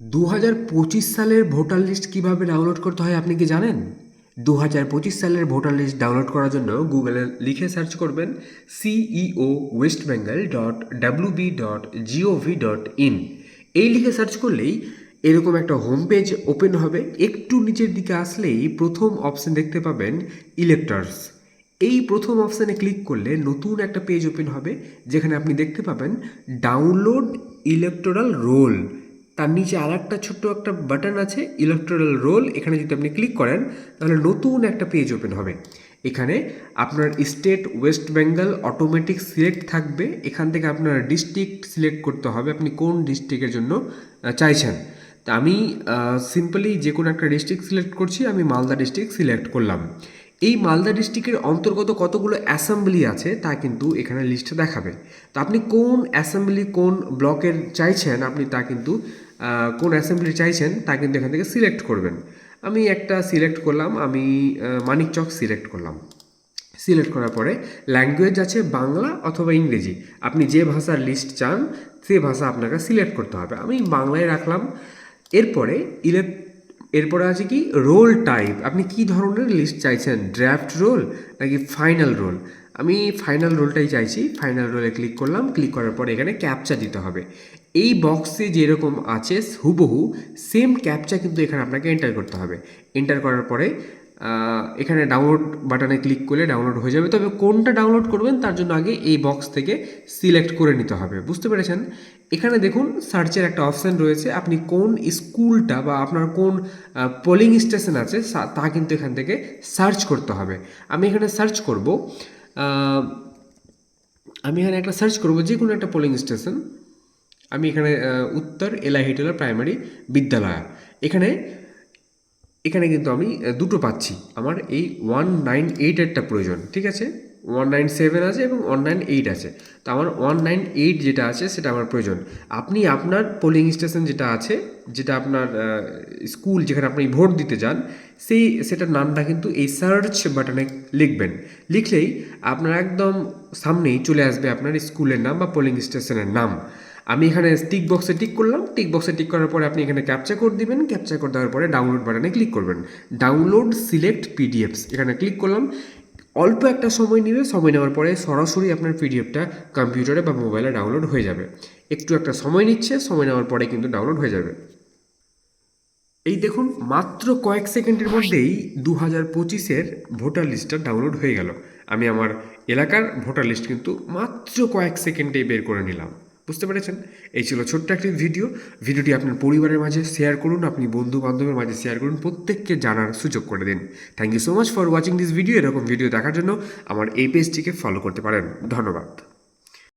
দু হাজার পঁচিশ সালের ভোটার লিস্ট কীভাবে ডাউনলোড করতে হয় আপনি কি জানেন? দু হাজার পঁচিশ সালের ভোটার লিস্ট ডাউনলোড করার জন্য গুগলে লিখে সার্চ করবেন CEO West Bengal dot WB dot GOV dot in এই লিখে সার্চ করলেই এরকম একটা হোম পেজ ওপেন হবে। একটু নিচের দিকে আসলেই প্রথম অপশন দেখতে পাবেন ইলেক্টরস এই প্রথম অপশানে ক্লিক করলে নতুন একটা পেজ ওপেন হবে, যেখানে আপনি দেখতে পাবেন ডাউনলোড ইলেকটোরাল রোল তার নিচে আর একটা ছোট্ট একটা বাটন আছে ইলেকট্রাল রোল এখানে যদি আপনি ক্লিক করেন, তাহলে নতুন একটা পেজ ওপেন হবে। এখানে আপনার state West Bengal automatic select থাকবে। এখান থেকে আপনার ডিস্ট্রিক্ট সিলেক্ট করতে হবে, আপনি কোন ডিস্ট্রিক্টের জন্য চাইছেন। তা আমি সিম্পলি যে কোনো একটা ডিস্ট্রিক্ট সিলেক্ট করছি, আমি মালদা ডিস্ট্রিক্ট সিলেক্ট করলাম। এই মালদা ডিস্ট্রিক্টের অন্তর্গত কতগুলো অ্যাসেম্বলি আছে, তা কিন্তু এখানে লিস্টে দেখাবে। তো আপনি কোন অ্যাসেম্বলি কোন ব্লকের চাইছেন, আপনি তা কিন্তু কোন অ্যাসেম্বলি চাইছেন তা কিন্তু এখান থেকে সিলেক্ট করবেন। আমি একটা সিলেক্ট করলাম আমি আহ, মানিকচক সিলেক্ট করলাম। সিলেক্ট করার পরে ল্যাঙ্গুয়েজ আছে বাংলা অথবা ইংরেজি। আপনি যে ভাষার লিস্ট চান সে ভাষা আপনাকে সিলেক্ট করতে হবে। আমি বাংলায় রাখলাম। এরপরে ইলেক এরপরে আছে কি রোল টাইপ আপনি কি ধরনের লিস্ট চাইছেন? ড্রাফট রোল নাকি ফাইনাল রোল আমি ফাইনাল রোলটাই চাইছি। ফাইনাল রোলে ক্লিক করলাম। ক্লিক করার পরে এখানে ক্যাপচা দিতে হবে। এই বক্সে যেরকম আছে, হুবহু সেম ক্যাপচা কিন্তু এখানে আপনাকে এন্টার করতে হবে। এন্টার করার পরে এখানে ডাউনলোড বাটনে ক্লিক করলে ডাউনলোড হয়ে যাবে। তবে কোনটা ডাউনলোড করবেন তার জন্য আগে এই বক্স থেকে সিলেক্ট করে নিতে হবে। বুঝতে পেরেছেন? এখানে দেখুন সার্চের একটা অপশান রয়েছে। আপনি কোন স্কুলটা বা আপনার কোন পোলিং স্টেশন আছে তা কিন্তু এখান থেকে সার্চ করতে হবে। আমি এখানে সার্চ করব। আমি এখানে একটা সার্চ করব যে কোনো একটা পোলিং স্টেশন আমি এখানে উত্তর এলাহিটোলা প্রাইমারি বিদ্যালয়। এখানে এখানে কিন্তু আমি দুটো পাচ্ছি। আমার এই ওয়ান নাইন এইটেরটা প্রয়োজন, ঠিক আছে? ওয়ান নাইন সেভেন আছে এবং ওয়ান নাইন এইট আছে। তো আমার ওয়ান নাইন এইট যেটা আছে, সেটা আমার প্রয়োজন। আপনি আপনার পোলিং স্টেশন যেটা আছে, যেটা আপনার স্কুল যেখানে আপনি ভোট দিতে যান, সেই, সেটার নামটা কিন্তু এই সার্চ বাটনে লিখবেন। লিখলেই আপনার একদম সামনেই চলে আসবে আপনার স্কুলের নাম বা পোলিং স্টেশনের নাম। আমি এখানে টিক বক্সে টিক করলাম। টিক বক্সে টিক করার পরে আপনি এখানে ক্যাপচা কোড দিবেন। ক্যাপচা কোড দেওয়ার পরে ডাউনলোড বাটনে ক্লিক করবেন। ডাউনলোড সিলেক্ট পিডিএফস এখানে ক্লিক করলাম। অল্প একটা সময় নেবে সময় নেওয়ার পরে সরাসরি আপনার পিডিএফটা কম্পিউটারে বা মোবাইলে ডাউনলোড হয়ে যাবে। একটু একটা সময় নিচ্ছে, সময় নেওয়ার পরে কিন্তু ডাউনলোড হয়ে যাবে। এই দেখুন, মাত্র কয়েক সেকেন্ডের মধ্যেই দু হাজার পঁচিশের ভোটার লিস্টটা ডাউনলোড হয়ে গেল। আমি আমার এলাকার ভোটার লিস্ট কিন্তু মাত্র কয়েক সেকেন্ডেই বের করে নিলাম। বুঝতে পেরেছেন? এই ছিল ছোট্ট একটি ভিডিও। ভিডিওটি আপনার পরিবারের মাঝে শেয়ার করুন, আপনি বন্ধু বান্ধবের মাঝে শেয়ার করুন, প্রত্যেককে জানার সুযোগ করে দিন। Thank you so much for watching this video এরকম ভিডিও দেখার জন্য আমার এই পেজটিকে ফলো করতে পারেন। ধন্যবাদ।